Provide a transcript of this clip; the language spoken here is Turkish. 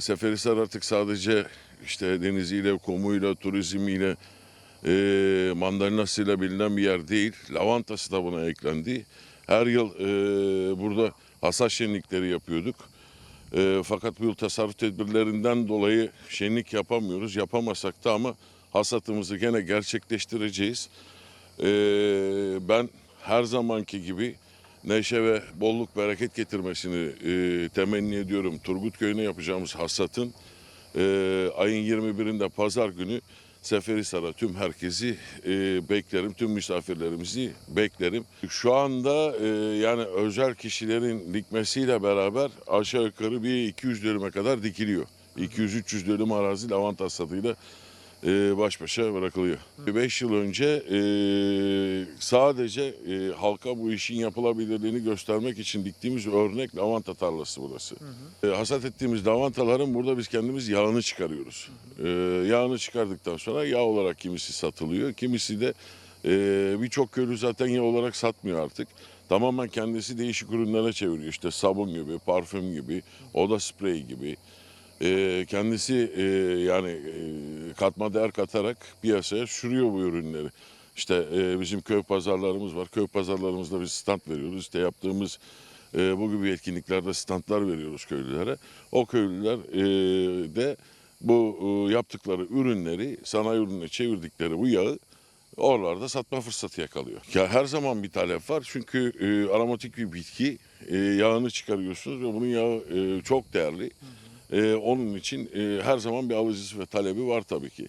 Seferihisar artık sadece işte deniziyle, kumuyla, turizmiyle, e, mandalinasıyla bilinen bir yer değil. Lavantası da buna eklendi. Her yıl e, burada hasat şenlikleri yapıyorduk. E, fakat bu yıl tasarruf tedbirlerinden dolayı şenlik yapamıyoruz. Yapamasak da ama hasatımızı gene gerçekleştireceğiz. E, ben her zamanki gibi neşe ve bolluk bereket getirmesini e, temenni ediyorum. Turgut Köyü'ne yapacağımız hasatın e, ayın 21'inde pazar günü Seferihisar'a tüm herkesi e, beklerim, tüm misafirlerimizi beklerim. Şu anda e, yani özel kişilerin dikmesiyle beraber aşağı yukarı bir 200 dönüme kadar dikiliyor. 200-300 dönüm arazi lavanta hasadıyla e, baş başa bırakılıyor. 5 yıl önce e, sadece e, halka bu işin yapılabilirliğini göstermek için diktiğimiz örnek lavanta tarlası burası. E, hasat ettiğimiz lavantaların burada biz kendimiz yağını çıkarıyoruz. E, yağını çıkardıktan sonra yağ olarak kimisi satılıyor, kimisi de e, birçok köylü zaten yağ olarak satmıyor artık. Tamamen kendisi değişik ürünlere çeviriyor. İşte sabun gibi, parfüm gibi, oda spreyi gibi. E, kendisi e, yani e, katma değer katarak piyasaya sürüyor bu ürünleri. İşte e, bizim köy pazarlarımız var. Köy pazarlarımızda biz stand veriyoruz. İşte yaptığımız e, bu gibi etkinliklerde standlar veriyoruz köylülere. O köylüler e, de bu e, yaptıkları ürünleri sanayi ürününe çevirdikleri bu yağı oralarda satma fırsatı yakalıyor. Ya her zaman bir talep var çünkü e, aromatik bir bitki e, yağını çıkarıyorsunuz ve bunun yağı e, çok değerli. E, onun için e, her zaman bir alıcısı ve talebi var tabii ki.